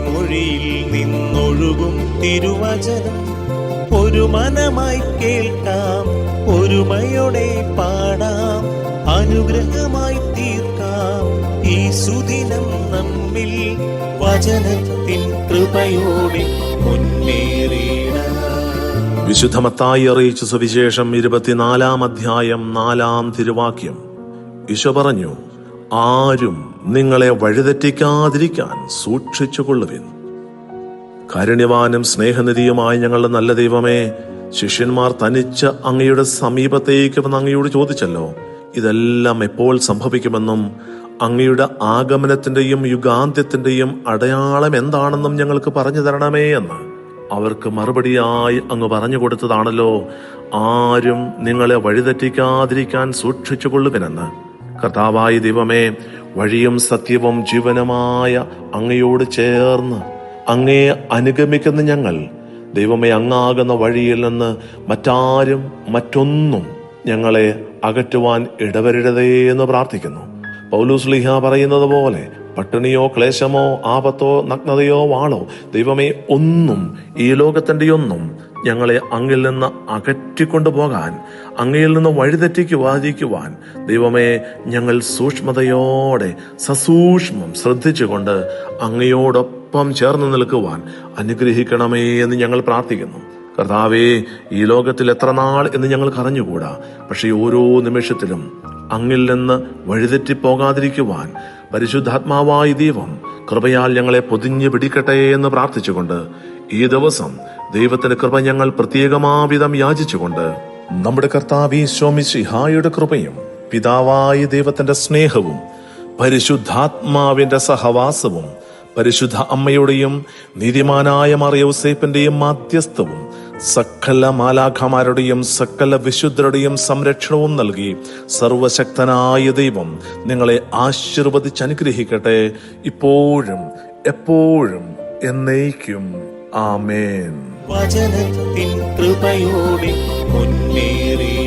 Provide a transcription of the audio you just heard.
മൊഴിയിൽ നിന്നൊഴുകും തിരുവചനം. ഒരു മനമായി കേൾക്കാം ഒരുമയോടെ പാടാം അനുഗ്രഹമായി തീർക്കാം. ഈ സുദിനം നമ്മിൽ വചനത്തിൻ കൃപയോടെ മുന്നേറിയിടാം വിശുദ്ധമത്തായി അറിയിച്ച സുവിശേഷം ഇരുപത്തിനാലാം അധ്യായം നാലാം തിരുവാക്യം. ഈശോ പറഞ്ഞു ആരും നിങ്ങളെ വഴിതെറ്റിക്കാതിരിക്കാൻ സൂക്ഷിച്ചുകൊള്ളുവിൻ. കാരുണ്യവാനും സ്നേഹനിധിയുമായ ഞങ്ങളുടെ നല്ല ദൈവമേ ശിഷ്യന്മാർ തനിച്ച് അങ്ങയുടെ സമീപത്തേക്ക് വന്ന് അങ്ങയോട് ചോദിച്ചല്ലോ ഇതെല്ലാം എപ്പോൾ സംഭവിക്കുമെന്നും അങ്ങയുടെ ആഗമനത്തിന്റെയും യുഗാന്ത്യത്തിന്റെയും അടയാളം എന്താണെന്നും ഞങ്ങൾക്ക് പറഞ്ഞു തരണമേ എന്ന്. അവർക്ക് മറുപടിയായി അങ്ങ് പറഞ്ഞു കൊടുത്തതാണല്ലോ ആരും നിങ്ങളെ വഴിതെറ്റിക്കാതിരിക്കാൻ സൂക്ഷിച്ചുകൊള്ളുവിനെന്ന്. കർത്താവായ ദൈവമേ വഴിയും സത്യവും ജീവനമായ അങ്ങയോട് ചേർന്ന് അങ്ങയെ അനുഗമിക്കുന്ന ഞങ്ങൾ ദൈവമേ അങ്ങാകുന്ന വഴിയിൽ നിന്ന് മറ്റാരും മറ്റൊന്നും ഞങ്ങളെ അകറ്റുവാൻ ഇടവരരുതേ എന്ന് പ്രാർത്ഥിക്കുന്നു. പൗലൂസ് ലിഹ പറയുന്നത് പോലെ പട്ടിണിയോ ക്ലേശമോ ആപത്തോ നഗ്നതയോ വാളോ ദൈവമേ ഒന്നും ഈ ലോകത്തിന്റെ ഒന്നും ഞങ്ങളെ അങ്ങിൽ നിന്ന് അകറ്റിക്കൊണ്ടു പോകാൻ അങ്ങയിൽ നിന്ന് വഴിതെറ്റിക്കുവാതിരിക്കുവാൻ ദൈവമേ ഞങ്ങൾ സൂക്ഷ്മതയോടെ സസൂക്ഷ്മം ശ്രദ്ധിച്ചുകൊണ്ട് അങ്ങയോടൊപ്പം ചേർന്ന് നിൽക്കുവാൻ അനുഗ്രഹിക്കണമേ എന്ന് ഞങ്ങൾ പ്രാർത്ഥിക്കുന്നു. കർത്താവേ ഈ ലോകത്തിൽ എത്ര നാൾ എന്ന് ഞങ്ങൾക്ക് അറിഞ്ഞുകൂടാ പക്ഷേ ഓരോ നിമിഷത്തിലും അങ്ങിൽ നിന്ന് വഴിതെറ്റിപ്പോകാതിരിക്കുവാൻ പരിശുദ്ധാത്മാവായ ദൈവം കൃപയാൽ ഞങ്ങളെ പൊതിഞ്ഞു പിടിക്കട്ടെ എന്ന് പ്രാർത്ഥിച്ചുകൊണ്ട് ഈ ദിവസം ദൈവത്തിന്റെ കൃപ ഞങ്ങൾ പ്രത്യേകമാവിധം യാചിച്ചുകൊണ്ട് നമ്മുടെ കർത്താവി ഈശോമിശിഹായുടെ കൃപയും പിതാവായ ദൈവത്തിന്റെ സ്നേഹവും പരിശുദ്ധാത്മാവിന്റെ സഹവാസവും പരിശുദ്ധ അമ്മയുടെയും നീതിമാനായ മറിയൗസേപ്പിന്റെയും മാധ്യസ്ഥവും സകല മാലാഖമാരുടെയും സകല വിശുദ്ധരുടെയും സംരക്ഷണവും നൽകി സർവശക്തനായ ദൈവം നിങ്ങളെ ആശീർവദിച്ച് അനുഗ്രഹിക്കട്ടെ. ഇപ്പോഴും എപ്പോഴും എന്നേക്കും. ആമേൻ. വചനത്തിൻ കൃപയോടെ മുന്നേറിയിടാം